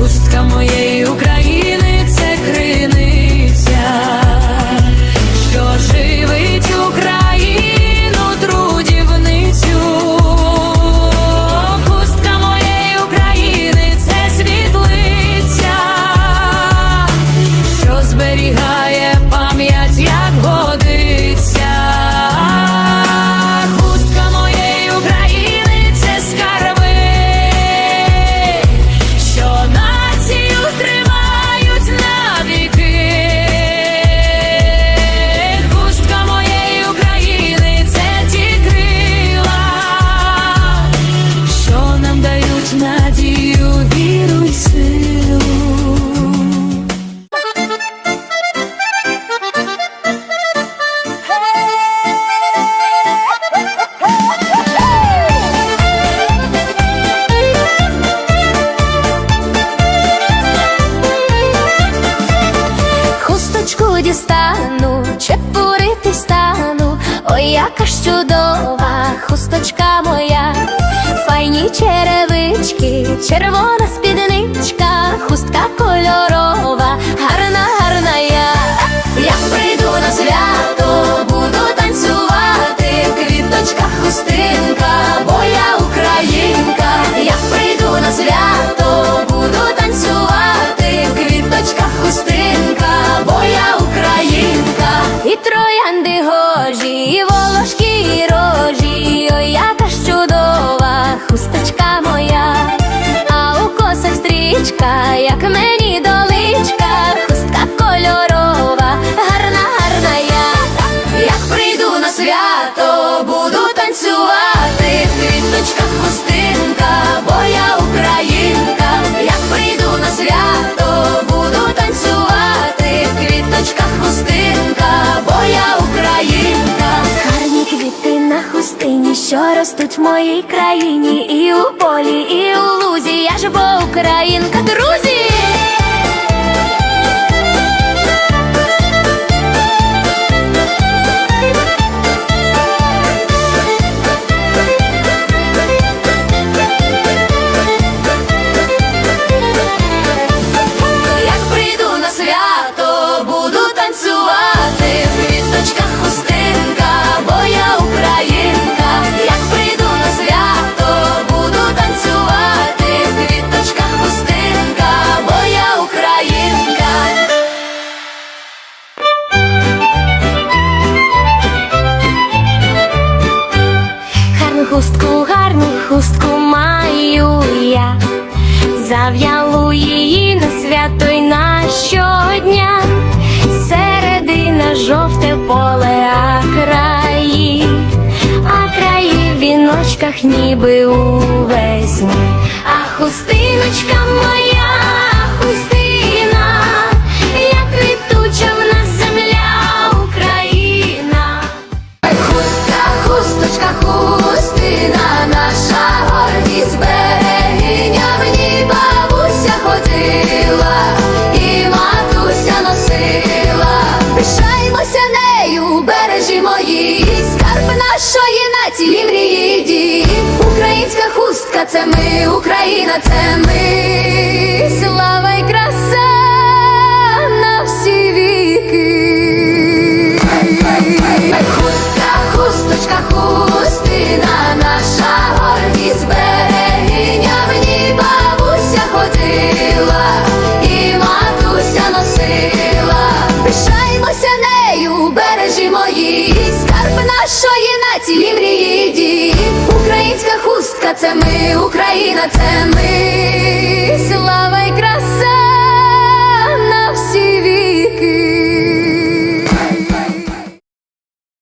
Пусть Яка ж чудова хусточка моя, файні черевички, червона спідничка, хустка кольорова, гарна. Як мені до що ростуть в моїй країні, і у полі, і у лузі. Я ж бо українка, друзі. хустку, гарну хустку маю я, зав'ялу її на свято й на щодня, середина жовте поле, а краї, а краї в віночках ніби увесні, а хустиночка моя. це ми, Україна, це ми. gonna tell